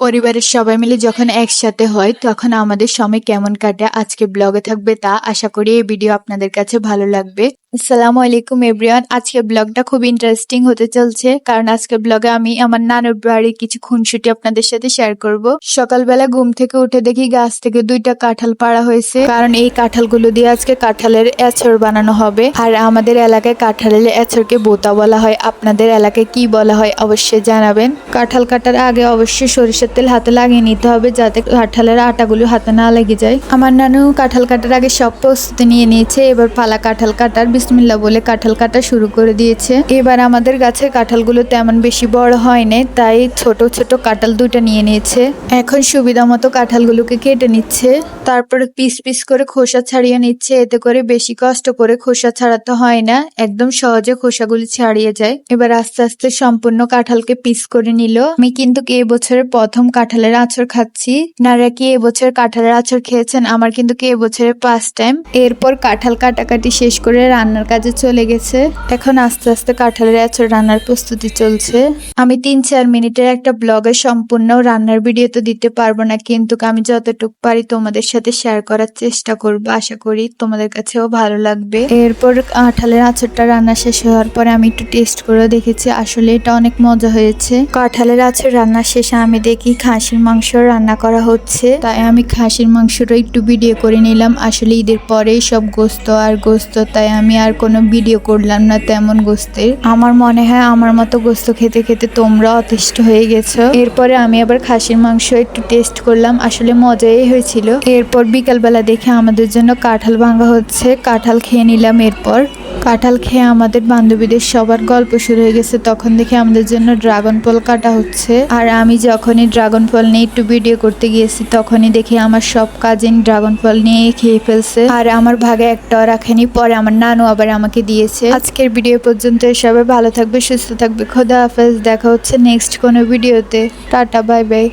পরিবারের সবাই মিলে যখন একসাথে হয়, তখন আমাদের সময় কেমন কাটে আজকে ব্লগে থাকবে তা আশা করি এই ভিডিও আপনাদের কাছে ভালো লাগবে। আসসালামু আলাইকুম এভরিওয়ান, আজকে ব্লগটা খুব ইন্টারেস্টিং হতে চলছে, কারণ আজকে ব্লগে আমি আমার নানুর বাড়ির কিছু খুনসুটি আপনাদের সাথে শেয়ার করব। সকালবেলা ঘুম থেকে উঠে দেখি গাছ থেকে দুইটা কাঁঠাল পাড়া হয়েছে, কারণ এই কাঁঠালগুলো দিয়ে আজকে কাঁঠালের এচড় বানানো হবে। আর আমাদের এলাকায় কাঁঠালের এচড়কে বোতা বলা হয়, আপনাদের এলাকায় কি বলা হয় অবশ্যই জানাবেন। কাঁঠাল কাটার আগে অবশ্যই সরিষার তেল হাতে লাগিয়ে নিতে হবে যাতে কাঁঠালের আটাগুলো হাতে না লেগে যায়। আমার নানু কাঁঠাল কাটার আগে সব প্রস্তুতি নিয়ে নিয়েছে। এবার পালা কাঁঠাল কাটার বিসমিল্লা বলে কাঁঠাল কাটা শুরু করে দিয়েছে। এবার আমাদের গাছের কাঁঠালগুলো তেমন বেশি বড় হয়নি তাই ছোট ছোট কাঁঠাল দুইটা নিয়ে নিয়েছে। এখন সুবিধা মতো কাঁঠালগুলোকে কেটে নিচ্ছে। তারপরে পিস পিস করে খোসা ছাড়িয়ে নিচ্ছে। এতে করে বেশি কষ্ট করে খোসা ছাড়াতে হয় না। একদম সহজে খোসাগুলি ছাড়িয়ে যায়। এবার আস্তে আস্তে সম্পূর্ণ কাঁঠালকে পিস করে নিল। আমি কিন্তু এ বছরের প্রথম কাঁঠালের আচার খাচ্ছি। নারা কি এবছর কাঁঠালের আচার খেয়েছেন? আমার কিন্তু কি এবছরের ফার্স্ট টাইম এরপর কাঁঠাল কাটাকাটি শেষ করে রান্নার কাজে চলে গেছে। এখন আস্তে আস্তে কাঁঠালের আচার রান্নার প্রস্তুতি চলছে। আমি তিন চার মিনিটের একটা ব্লগে সম্পূর্ণ রান্নার ভিডিও তো দিতে পারব না, কিন্তু আমি যতটুকু পারি তোমাদের সাথে শেয়ার করার চেষ্টা করব। আশা করি তোমাদের কাছেও ভালো লাগবে। এরপর কাঁঠালের আচারটা রান্না শেষ হওয়ার পরে আমি একটু টেস্ট করে দেখেছি, আসলে এটা অনেক মজা হয়েছে। কাঁঠালের আচার রান্না শেষে আমি দেখি খাসির মাংস রান্না করা হচ্ছে। তাই আমি খাসির মাংসটা একটু ভিডিও করে নিলাম। আসলে ঈদের পরেই সব গোস্ত আর গোস্ত, তাই আমি আর কোনো ভিডিও করলাম না তেমন গোস্তের। আমার মনে হয় আমার মতো গোস্ত খেতে খেতে তোমরা অতিষ্ঠ হয়ে গেছো। এরপরে আমি আবার খাসির মাংস একটু টেস্ট করলাম। আসলে মজাই হয়েছিল। এরপর বিকালবেলা দেখে আমাদের জন্য কাঁঠাল ভাঙা হচ্ছে। কাঁঠাল খেয়ে নিলাম এরপর। কাঁঠাল খেয়ে আমাদের বান্ধবীদের সবার গল্প শুরু হয়ে গেছে। তখন দেখে আমাদের জন্য ড্রাগন ফল কাটা হচ্ছে। আর আমি যখনই ড্রাগন ফল নিয়ে একটু ভিডিও করতে গিয়েছি, তখনই দেখি আমার সব কাজিন ড্রাগন ফল নিয়ে খেয়ে ফেলছে। আর আমার ভাগে একটাও রাখেনি, পরে আমার নানু আবার আমাকে দিয়েছে। আজকের ভিডিও পর্যন্ত সবাই ভালো থাকবে, সুস্থ থাকবে। খোদা হাফেজ, দেখা হচ্ছে নেক্সট কোনো ভিডিওতে। Tata, bye bye.